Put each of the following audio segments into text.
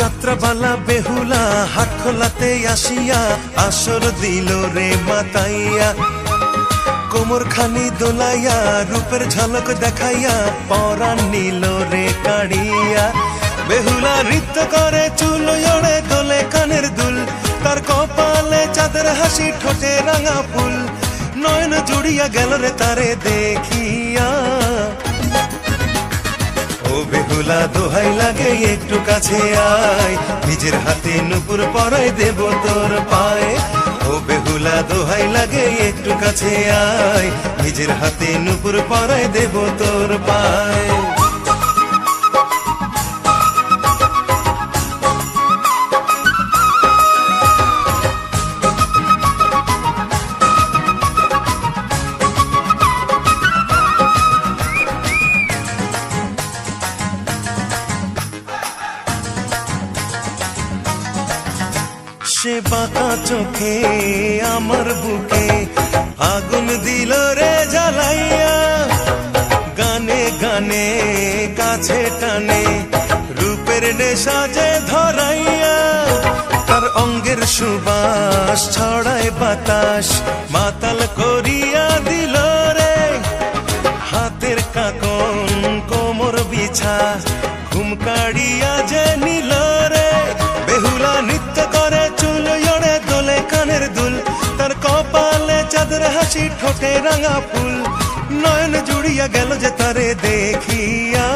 যাত্রাবালা বেহুলা হাট খোলাতে আসিয়া, আসর দিল রে মাতাইয়া। কোমর খানি দোলাইয়া, রূপের ঝলক দেখাইয়া, পরাণ নিল রে কাড়িয়া। বেহুলা নৃত্য করে চুল ওড়ে দোলে কানের দুল। তার কপালে চাঁদের হাসি ঠোঁটে রাঙা ফুল। নয়ন জুড়িয়া গেল রে তারে দেখিয়া। ও বেহুলা দোহাই লাগে একটু কাছে আয়। নিজের হাতে নুপুর পরাই দেব তোর পায়ে। ও বেহুলা দোহাই লাগে একটু কাছে আয়। নিজের হাতে নুপুর পরাই দেব তোর পায়ে। সে বাঁকা চোখে, আমার বুকে আগুন দিল রে জ্বালাইয়া। গানে গানে, কাছে টানে, রূপের নেশা যে ধরাইয়া। তার অঙ্গের সুবাস ছড়ায় বাতাস, মাতাল করিয়া দিল রে। হাতের কাকন কোমর বিছা, ঘুম কাড়িয়া চাঁদের হাসি, ঠোঁটে রাঙা ফুল। নয়ন জুড়িয়া গেল যে তারে দেখিয়া।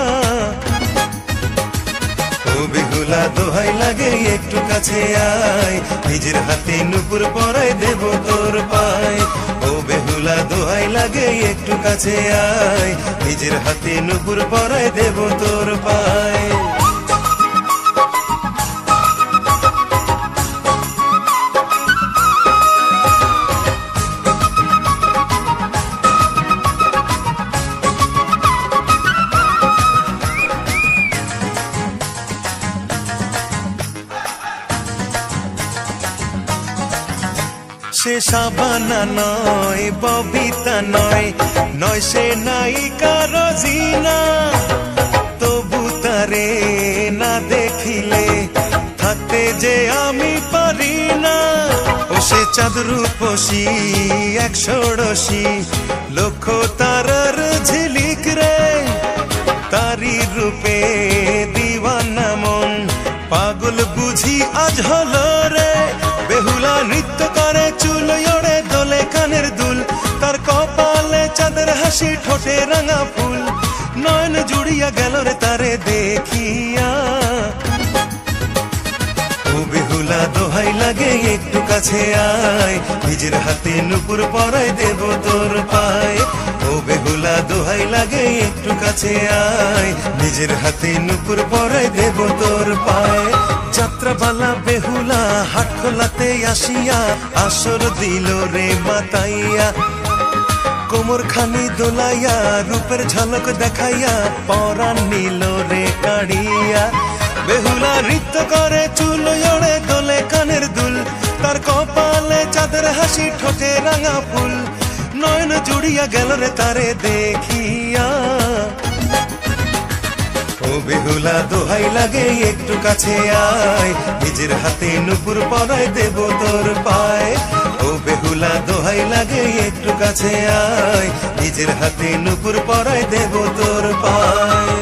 ও বেহুলা, দোহাই লাগে, একটু কাছে আয়। নিজের হাতে নুপুর পরাই দেব তোর পায়। ও বেহুলা, দোহাই লাগে, একটু কাছে আয়। নিজের হাতে নুপুর পরাই দেব তোর পায়। সে সাবানা নয়, ববিতা নয় নয় সে নায়িকা রজিনা। তবু তারে না দেখিলে থাকতে যে আমি পারি না। ও সে চাঁদ রূপসী, এক ষোড়শী লক্ষ তারার ঝিলিক হাসি ঠোঁটে রাঙা ফুল। নয়ন জুড়িয়া গেল রে তারে দেখিয়া। ও বেহুলা দোহাই লাগে, একটু কাছে আয়। নিজের হাতে নুপুর পরাই দেব তোর পায়। ও বেহুলা দোহাই লাগে, একটু কাছে আয়। নিজের হাতে নুপুর পরাই দেব তোর পায়। যাত্রাবালা বেহুলা হাট খোলাতে আসিয়া, আসর দিল রে মাতাইয়া। কোমর খানি দোলাইয়া, রূপের ঝলক দেখাইয়া পরাণ নিল রে কাড়িয়া। বেহুলা নৃত্য করে চুল ওড়ে দোলে কানের দুল, তার কপালে চাঁদের হাসি ঠোঁটে রাঙা ফুল। নয়ন জুড়িয়া গেল রে তারে দেখিয়া। ও বেহুলা, দোহাই লাগে, একটু কাছে আয়। নিজের হাতে নুপুর পরাই দেব তোর পায়। ও বেহুলা দোহাই লাগে একটু কাছে আয়। নিজের হাতে নুপুর পরায় দেব তোর পায়।